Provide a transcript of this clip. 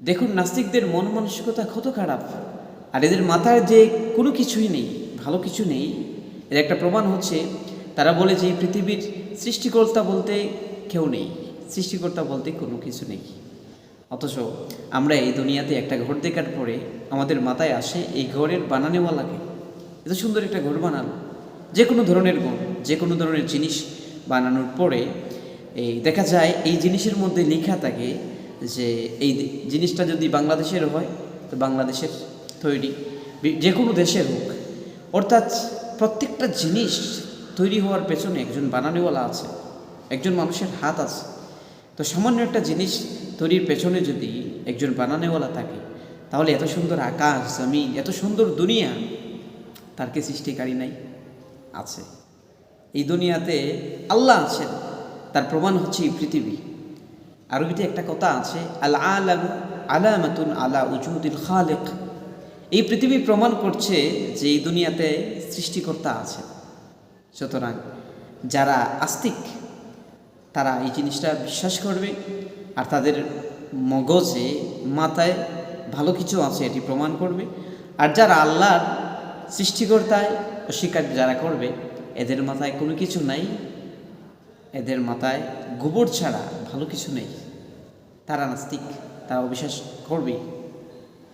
দেখুন, নাস্তিকদের মন মানসিকতা কত খারাপ। আর এদের মাথায় যে কোনো কিছুই নেই, ভালো কিছু নেই, এর একটা প্রমাণ হচ্ছে, তারা বলে যে পৃথিবীর সৃষ্টিকর্তা বলতে কেউ নেই, সৃষ্টিকর্তা বলতে কোনো কিছু নেই। অথচ আমরা এই দুনিয়াতে একটা ঘর দেখার পরে আমাদের মাথায় আসে এই ঘরের বানানেওয়ালাকে। এত সুন্দর একটা ঘর বানালো। যে কোনো ধরনের ঘর, যে কোনো ধরনের জিনিস বানানোর পরে এই দেখা যায় এই জিনিসের মধ্যে লেখা থাকে যে এই জিনিসটা যদি বাংলাদেশের হয়, তো বাংলাদেশের তৈরি। যে কোনো দেশের হোক। অর্থাৎ প্রত্যেকটা জিনিস তৈরি হওয়ার পেছনে একজন বানানিওয়ালা আছে, একজন মানুষের হাত আছে। তো সামান্য একটা জিনিস তৈরির পেছনে যদি একজন বানানেওয়ালা থাকে, তাহলে এত সুন্দর আকাশ, জমিন, এত সুন্দর দুনিয়া তার কি সৃষ্টিকারী নাই? আছে। এই দুনিয়াতে আল্লাহ আছেন, তার প্রমাণ হচ্ছে এই পৃথিবী। আরবিতে একটা কথা আছে আল আলাম আলামাতুন আলা উজুদিল খালেক। এই পৃথিবী প্রমাণ করছে যে এই দুনিয়াতে সৃষ্টিকর্তা আছে। সুতরাং যারা আস্তিক, তারা এই জিনিসটা বিশ্বাস করবে আর তাদের মগজে, মাথায় ভালো কিছু আছে, এটি প্রমাণ করবে। আর যারা আল্লাহর সৃষ্টিকর্তায় অস্বীকার যারা করবে, এদের মাথায় কোনো কিছু নাই। এদের মাথায় গোবর ছাড়া ভালো কিছু নেই। তারা নাস্তিক তারা অবিশ্বাস করবে